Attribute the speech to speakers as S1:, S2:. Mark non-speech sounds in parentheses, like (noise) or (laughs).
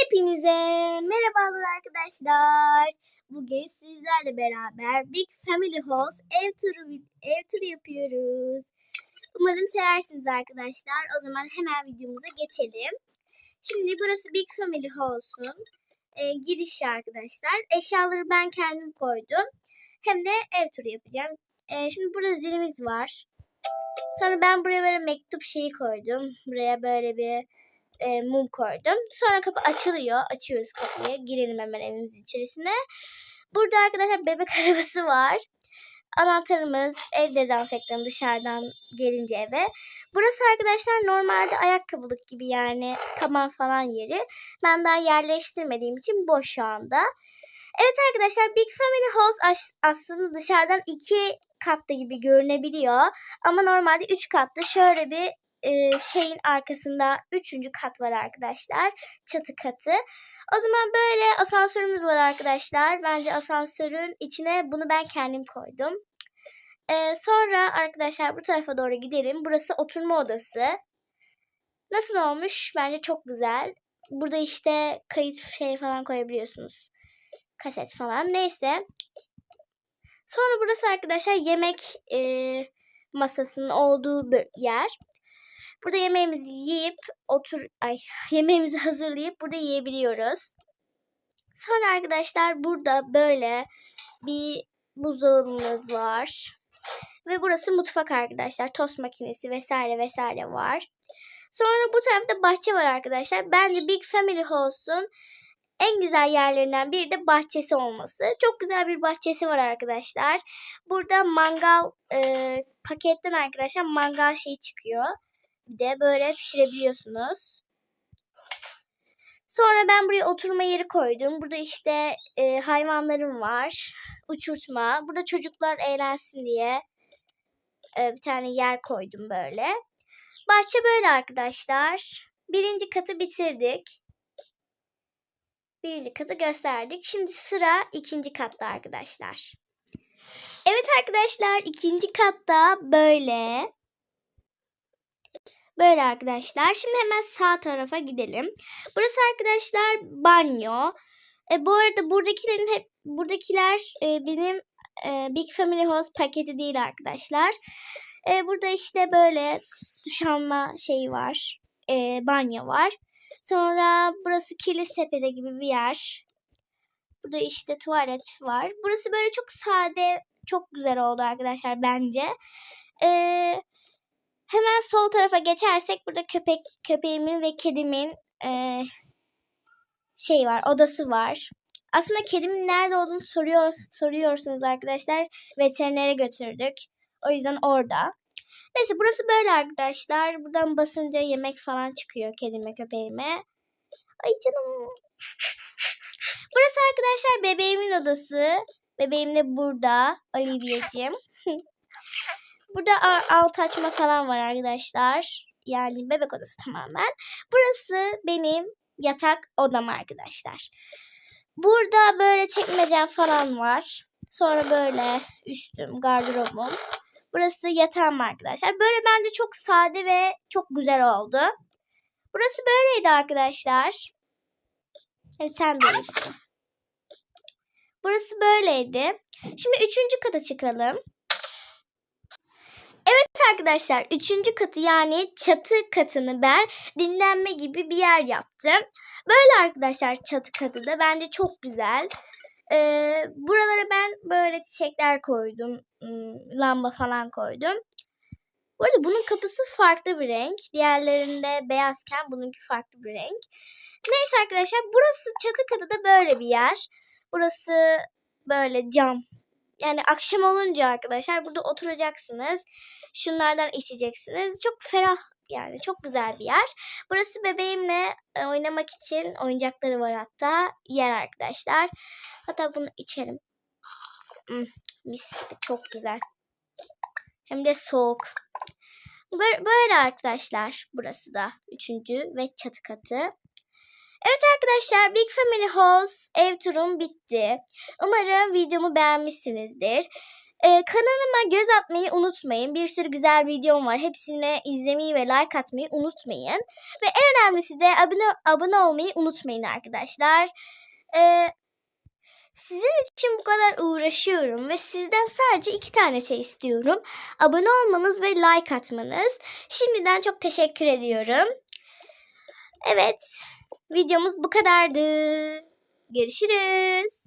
S1: Hepinize merhabalar arkadaşlar. Bugün sizlerle beraber Big Family House ev turu ev turu yapıyoruz. Umarım seversiniz arkadaşlar. O zaman hemen videomuza geçelim. Şimdi burası Big Family House'un e, girişi arkadaşlar. Eşyaları ben kendim koydum. Hem de ev turu yapacağım. E, şimdi burada zilimiz var. Sonra ben buraya böyle mektup şeyi koydum. Buraya böyle bir e, mum koydum. Sonra kapı açılıyor. Açıyoruz kapıyı. Girelim hemen evimizin içerisine. Burada arkadaşlar bebek (laughs) arabası var. Anahtarımız, el dezenfektanı dışarıdan gelince eve. Burası arkadaşlar normalde ayakkabılık gibi yani kaman falan yeri. Ben daha yerleştirmediğim için boş şu anda. Evet arkadaşlar Big Family House as- aslında dışarıdan iki katlı gibi görünebiliyor. Ama normalde üç katlı. Şöyle bir e, şeyin arkasında üçüncü kat var arkadaşlar. Çatı katı. O zaman böyle asansörümüz var arkadaşlar. Bence asansörün içine bunu ben kendim koydum. E, sonra arkadaşlar bu tarafa doğru gidelim. Burası oturma odası. Nasıl olmuş? Bence çok güzel. Burada işte kayıt şey falan koyabiliyorsunuz. Kaset falan. Neyse. Sonra burası arkadaşlar yemek e, masasının olduğu yer. Burada yemeğimizi yiyip otur ay (laughs) yemeğimizi hazırlayıp burada yiyebiliyoruz. Sonra arkadaşlar burada böyle bir buzdolabımız var. Ve burası mutfak arkadaşlar. Tost makinesi vesaire vesaire var. Sonra bu tarafta bahçe var arkadaşlar. Bence Big Family House'un en güzel yerlerinden biri de bahçesi olması. Çok güzel bir bahçesi var arkadaşlar. Burada mangal e, paketten arkadaşlar mangal şeyi çıkıyor. Bir de böyle pişirebiliyorsunuz. Sonra ben buraya oturma yeri koydum. Burada işte e, hayvanlarım var. Uçurtma. Burada çocuklar eğlensin diye e, bir tane yer koydum böyle. Bahçe böyle arkadaşlar. Birinci katı bitirdik. Birinci katı gösterdik. Şimdi sıra ikinci katta arkadaşlar. Evet arkadaşlar ikinci katta böyle. Böyle arkadaşlar. Şimdi hemen sağ tarafa gidelim. Burası arkadaşlar banyo. E, bu arada buradakilerin hep buradakiler e, benim e, Big Family House paketi değil arkadaşlar. E, burada işte böyle duş alma şeyi var. E, banyo var. Sonra burası kirli sepete gibi bir yer. Burada işte tuvalet var. Burası böyle çok sade, çok güzel oldu arkadaşlar bence. Eee Hemen sol tarafa geçersek burada köpek köpeğimin ve kedimin e, şey var, odası var. Aslında kedimin nerede olduğunu soruyor, soruyorsunuz arkadaşlar. Veterinere götürdük. O yüzden orada. Neyse burası böyle arkadaşlar. Buradan basınca yemek falan çıkıyor kedime köpeğime. Ay canım. Burası arkadaşlar bebeğimin odası. Bebeğim de burada. Olivia'cığım. (laughs) Burada alt açma falan var arkadaşlar. Yani bebek odası tamamen. Burası benim yatak odam arkadaşlar. Burada böyle çekmecem falan var. Sonra böyle üstüm, gardırobum. Burası yatağım arkadaşlar. Böyle bence çok sade ve çok güzel oldu. Burası böyleydi arkadaşlar. Evet sen de. Burası böyleydi. Şimdi üçüncü kata çıkalım. Evet arkadaşlar üçüncü katı yani çatı katını ben dinlenme gibi bir yer yaptım. Böyle arkadaşlar çatı katı da bence çok güzel. Ee, buralara ben böyle çiçekler koydum. Lamba falan koydum. Bu arada bunun kapısı farklı bir renk. Diğerlerinde beyazken bununki farklı bir renk. Neyse arkadaşlar burası çatı katı da böyle bir yer. Burası böyle cam yani akşam olunca arkadaşlar burada oturacaksınız. Şunlardan içeceksiniz. Çok ferah yani çok güzel bir yer. Burası bebeğimle e, oynamak için oyuncakları var hatta yer arkadaşlar. Hatta bunu içerim. Hmm, mis gibi çok güzel. Hem de soğuk. Böyle arkadaşlar burası da üçüncü ve çatı katı. Evet arkadaşlar Big Family House ev turum bitti. Umarım videomu beğenmişsinizdir. Ee, kanalıma göz atmayı unutmayın. Bir sürü güzel videom var. Hepsini izlemeyi ve like atmayı unutmayın. Ve en önemlisi de abone, abone olmayı unutmayın arkadaşlar. Ee, sizin için bu kadar uğraşıyorum ve sizden sadece iki tane şey istiyorum. Abone olmanız ve like atmanız. Şimdiden çok teşekkür ediyorum. Evet, videomuz bu kadardı. Görüşürüz.